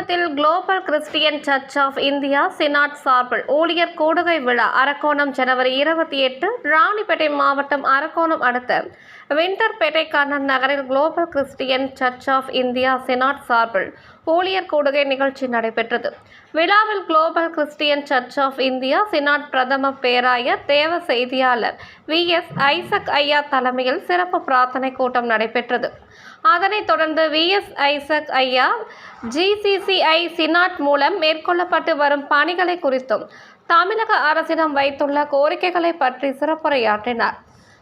அரக்கோணத்தில் global Christian church of India synod சார்பில் ஊழியர் கூடுகை விழா அரக்கோணம் ஜனவரி இருபத்தி எட்டு ராணிப்பேட்டை மாவட்டம் அரக்கோணம் அடுத்த விண்டர்பேட்டை கர்ணன் நகரில் global Christian church of India synod சார்பில் ஊழியர் கூடுகை நிகழ்ச்சி நடைபெற்றது. விழாவில் global Christian church of India synod பிரதம பேராயர் தேவ செய்தியாளர் வி எஸ் ஐசக் ஐயா தலைமையில் சிறப்பு பிரார்த்தனை கூட்டம் நடைபெற்றது. அதனைத் தொடர்ந்து வி எஸ் ஐசக் ஐயா ஜிசிசிஐ சினாட் மூலம் மேற்கொள்ளப்பட்டு வரும் பணிகளை குறித்தும் தமிழக அரசிடம் வைத்துள்ள கோரிக்கைகளை பற்றி சிறப்புரையாற்றினார்.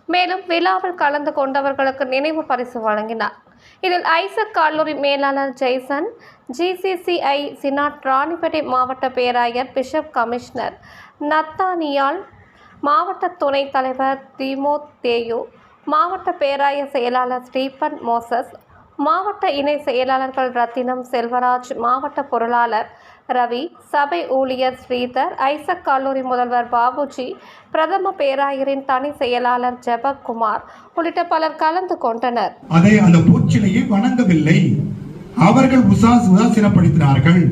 மேலும் விழாவில் கலந்து கொண்டவர்களுக்கு நினைவு பரிசு வழங்கினார். இதில் ஐசக் கல்லூரி மேலாளர் ஜெய்சன் ஜிசிசிஐ சினாட் ராணிப்பேட்டை மாவட்ட பேராயர் பிஷப் கமிஷனர் நத்தானியால் மாவட்ட துணைத் தலைவர் திமோத் தேயு மாவட்ட பேராய செயலாளர் ஸ்டீபன் மோசஸ் மாவட்ட இணை செயலாளர்கள் ரத்தினம் செல்வராஜ் மாவட்ட பொருளாளர் ரவி சபை ஊழியர் ஸ்ரீதர் ஐசக் கல்லூரி முதல்வர் பாபுஜி பிரதம பேராயரின் தனி செயலாளர் ஜெபக்குமார் உள்ளிட்ட பலர் கலந்து கொண்டனர். அதை அந்த பூச்சிலையை வணங்கவில்லை. அவர்கள் உசாஸ் உதாசீனப்படுத்தினார்கள்.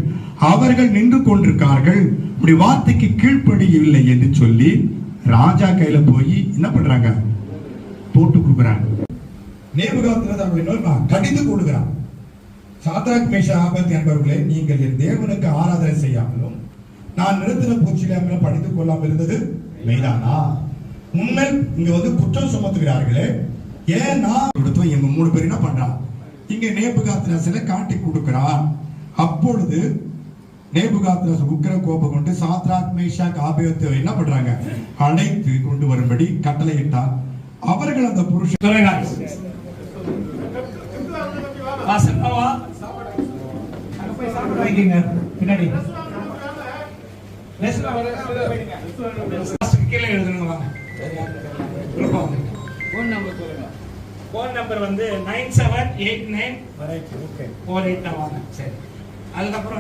அவர்கள் நின்று கொண்டிருக்கார்கள். இப்படி வார்த்தைக்கு கீழ்ப்படியவில்லை என்று சொல்லி ராஜா கையில போய் என்ன பண்றாங்க? போட்டு கொடுக்குறாங்க. நேபுகாத்திரத்தை அவர்களை கடிந்து கொடுக்கிறான் சாத்ராக் மேஷா ஆபத்து என்பவர்களே நீங்கள் என் தேவனுக்கு ஆராதனை செய்யாமலும் நான் நிறுத்தின பூச்சியிலாமலும் படித்துக் கொள்ளாமல் இருந்தது மெய்தானா? உண்மை இங்க வந்து குற்றம் சுமத்துகிறார்களே. ஏன் நான் கொடுத்தோம் எங்க மூணு பேர் என்ன பண்றான்? இங்க நேபுகாத்திரசில காட்டி கொடுக்கிறான். அப்பொழுது நேபுகாத்திரஸ் உக்கிர கோபம் கொண்டு சாத்ராக் மேஷாக் ஆபேத்தை என்ன பண்றாங்க? அழைத்து கொண்டு வரும்படி கட்டளையிட்டார். அவர்கள் அந்த புருஷன் அங்க போய் சாப்பிட வைக்கீங்க பின்னாடி லெஸ்ல வர கீழே எழுதுங்க வாங்க உள்ள போங்க. ஃபோன் நம்பர் சொல்லுங்க. ஃபோன் நம்பர் வந்து nine seven eight nine four eight வாங்க சரி. அதுக்கப்புறம்